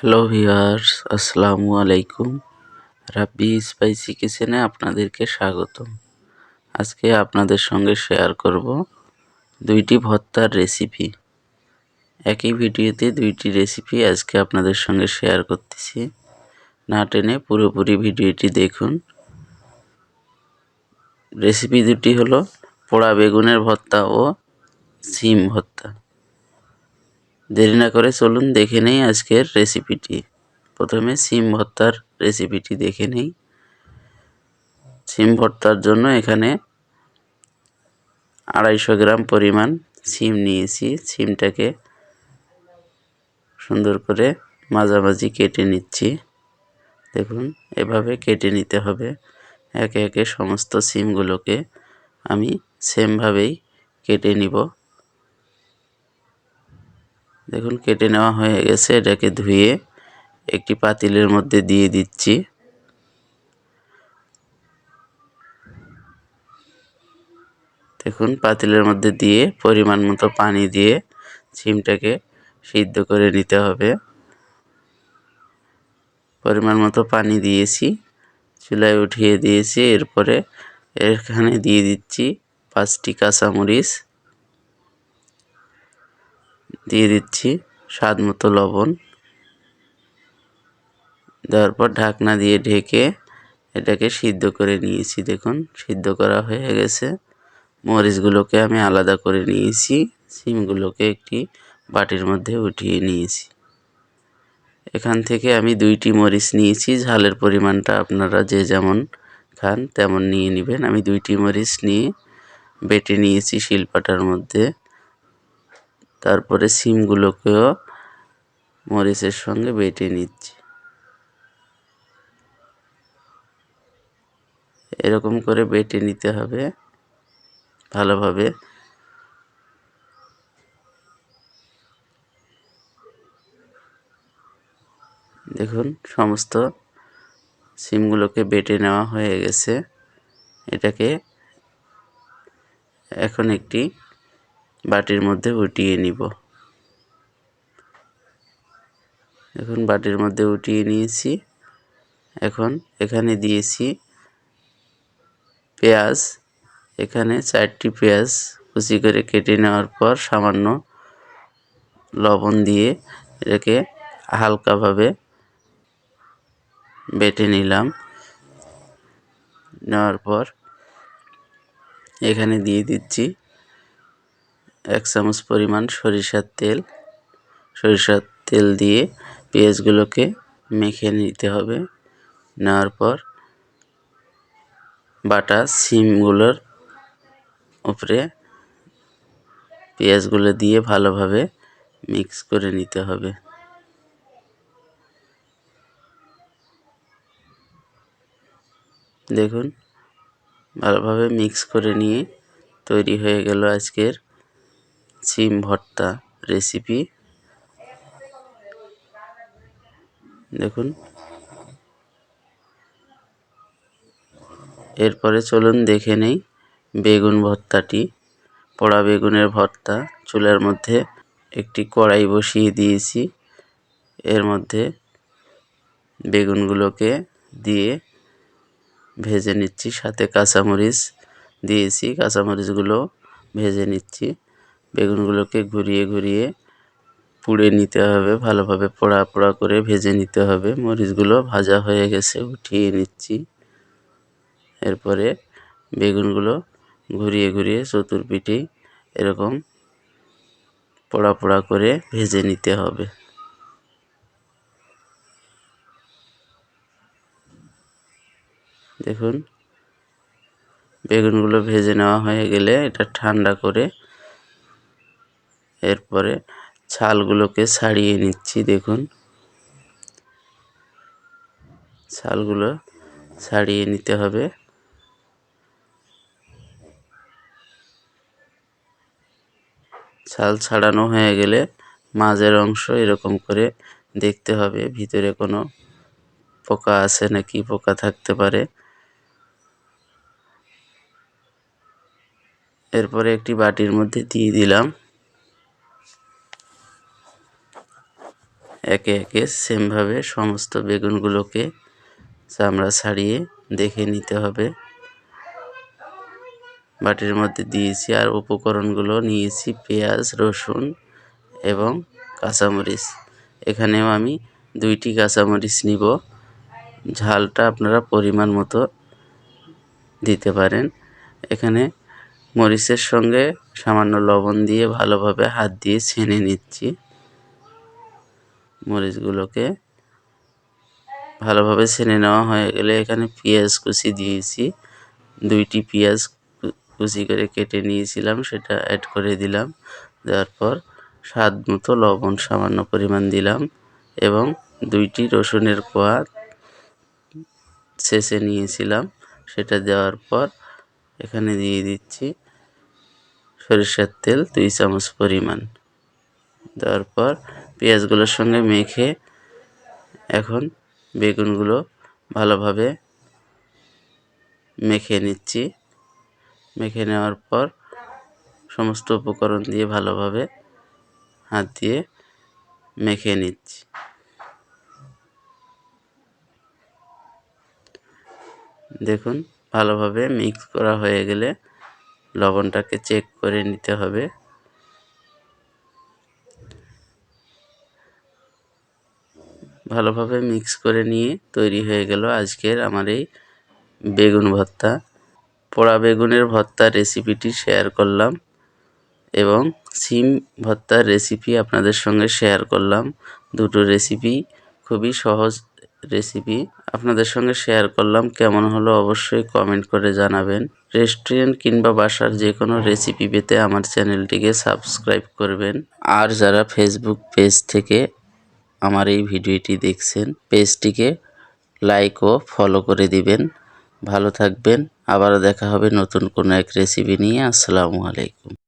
Hello viewers, আসসালামু আলাইকুম। রাব্বি spicy কিচেনে আপনাদেরকে স্বাগতম। আজকে আপনাদের সঙ্গে শেয়ার করব দুইটি ভর্তার রেসিপি। একই ভিডিওতে দুইটি রেসিপি আজকে আপনাদের সঙ্গে শেয়ার করতেছি। না টেনে পুরোপুরি ভিডিওটি দেখুন। রেসিপি দুটি হলো পোড়া বেগুনের ভর্তা ও সিম ভর্তা। দেরি না করে চলুন দেখে নেই আজকের রেসিপিটি প্রথমে সিম ভর্তার রেসিপিটি দেখে নেই। সিম ভর্তার জন্য এখানে আড়াইশো গ্রাম পরিমাণ সিম নিয়েছি। সিমটাকে সুন্দর করে মাঝামাঝি কেটে নিচ্ছি। দেখুন, এভাবে কেটে নিতে হবে। একে একে সমস্ত সিমগুলোকে আমি সেমভাবেই কেটে নিব। দেখুন, কেটে নেওয়া হয়ে গেছে। এটাকে ধুয়ে একটি পাতিলের মধ্যে দিয়ে দিচ্ছি। দেখুন, পাতিলের মধ্যে দিয়ে পরিমাণ মতো পানি দিয়ে সিমটাকে সিদ্ধ করে নিতে হবে। পরিমাণ মতো পানি দিয়েছি, চুলায় উঠিয়ে দিয়েছি। এরপরে এখানে দিয়ে দিচ্ছি পাঁচটি কাঁচামরিচ। দিয়ে দিচ্ছি স্বাদ মতো লবণ। দেওয়ার পর ঢাকনা দিয়ে ঢেকে এটাকে সিদ্ধ করে নিয়েছি, দেখুন, সিদ্ধ করা হয়ে গেছে। মরিচগুলোকে আমি আলাদা করে নিয়েছি, সিমগুলোকে একটি বাটির মধ্যে উঠিয়ে নিয়েছি। এখান থেকে আমি দুইটি মরিচ নিয়েছি, ঝালের পরিমাণটা আপনারা যে যেমন খান তেমন নিয়ে নেবেন। আমি দুইটি মরিচ নিয়ে বেটে নিয়েছি শিলপাটার মধ্যে। তারপরে সিমগুলোকেও মরিচের সঙ্গে বেটে নিচ্ছি। এরকম করে বেটে নিতে হবে ভালোভাবে। দেখুন, সমস্ত সিমগুলোকে বেটে নেওয়া হয়ে গেছে। এটাকে এখন একটি বাটির মধ্যে উঠিয়ে নিব। এখন বাটির মধ্যে উঠিয়ে নিয়েছি। এখন এখানে দিয়েছি পেঁয়াজ। এখানে চারটি পেঁয়াজ কুচি করে কেটে নেওয়ার পর সামান্য লবণ দিয়ে এটাকে হালকাভাবে বেটে নিলাম। নেওয়ার পর এখানে দিয়ে দিচ্ছি এক চামচ পরিমাণ সরিষার তেল। সরিষার তেল দিয়ে পেঁয়াজগুলোকে মেখে নিতে হবে। নেওয়ার পর বাটা সিমগুলোর উপরে পেঁয়াজগুলো দিয়ে ভালোভাবে মিক্স করে নিতে হবে। দেখুন, ভালোভাবে মিক্স করে নিয়ে তৈরি হয়ে গেল আজকের সিম ভর্তা রেসিপি দেখুন। এরপরে চলুন দেখে নেই বেগুন ভর্তাটি। পোড়া বেগুনের ভর্তা চুলার মধ্যে একটি কড়াই বসিয়ে দিয়েছি। এর মধ্যে বেগুনগুলোকে দিয়ে ভেজে নিচ্ছি। সাথে কাঁচামরিচ দিয়েছি। কাঁচামরিচগুলো ভেজে নিচ্ছি। বেগুনগুলোকে ঘুরিয়ে ঘুরিয়ে পুড়ে নিতে হবে, ভালোভাবে পোড়া পোড়া করে ভেজে নিতে হবে। মরিচগুলো ভাজা হয়ে গেছে, উঠিয়ে নিচ্ছি। এরপরে বেগুনগুলো ঘুরিয়ে ঘুরিয়ে চতুর্পিঠেই এরকম পোড়া পোড়া করে ভেজে নিতে হবে। দেখুন, বেগুনগুলো ভেজে নেওয়া হয়ে গেলে এটা ঠান্ডা করে এরপরে ছালগুলোকে ছাড়িয়ে নিচ্ছি, দেখুন। ছালগুলো ছাড়িয়ে নিতে হবে। ছাল ছাড়ানো হয়ে গেলে মাঝের অংশ এরকম করে দেখতে হবে, ভিতরে কোনো পোকা আছে নাকি, পোকা থাকতে পারে। এরপরে একটি বাটির মধ্যে দিয়ে দিলাম। একে একে সেমভাবে সমস্ত বেগুনগুলোকে চামড়া ছাড়িয়ে দেখে নিতে হবে। বাটির মধ্যে দিয়েছি আর উপকরণগুলো নিয়েছি পেঁয়াজ, রসুন এবং কাঁচামরিচ। এখানেও আমি দুইটি কাঁচামরিচ নিব। ঝালটা আপনারা পরিমাণ মতো দিতে পারেন। এখানে মরিচের সঙ্গে সামান্য লবণ দিয়ে ভালোভাবে হাত দিয়ে ছেনে নিচ্ছি। মরিচগুলোকে ভালোভাবে ছেনে নেওয়া হয়ে গেলে এখানে পেঁয়াজ কুচি দিয়েছি। দুইটি পেঁয়াজ কুচি করে কেটে নিয়েছিলাম, সেটা অ্যাড করে দিলাম। দেওয়ার পর স্বাদ মতো লবণ সামান্য পরিমাণ দিলাম এবং দুইটি রসুনের কোয়া ছেঁচে নিয়েছিলাম। সেটা দেওয়ার পর এখানে দিয়ে দিচ্ছি সরিষার তেল দুই চামচ পরিমাণ। দেওয়ার পর পেঁয়াজগুলোর সঙ্গে মেখে এখন বেগুনগুলো ভালোভাবে মেখে নিচ্ছি। মেখে নেওয়ার পর সমস্ত উপকরণ দিয়ে ভালোভাবে হাত দিয়ে মেখে নিচ্ছি। দেখুন, ভালোভাবে মিক্স করা হয়ে গেলে লবণটাকে চেক করে নিতে হবে। ভালোভাবে মিক্স করে নিয়ে তৈরি হয়ে গেল আজকের আমার এই বেগুন ভর্তা। পোড়া বেগুনের ভর্তার রেসিপিটি শেয়ার করলাম এবং সিম ভর্তার রেসিপি আপনাদের সঙ্গে শেয়ার করলাম। দুটো রেসিপি খুবই সহজ রেসিপি আপনাদের সঙ্গে শেয়ার করলাম, কেমন হলো অবশ্যই কমেন্ট করে জানাবেন। রেস্টুরেন্ট কিংবা বাসার যে কোনো রেসিপি পেতে আমার চ্যানেলটিকে সাবস্ক্রাইব করবেন। আর যারা ফেসবুক পেজ থেকে আমার এই ভিডিওটি দেখছেন, পেজটিকে লাইক ও ফলো করে দিবেন। ভালো থাকবেন, আবারও দেখা হবে নতুন কোনো এক রেসিপি নিয়ে। আসসালামু আলাইকুম।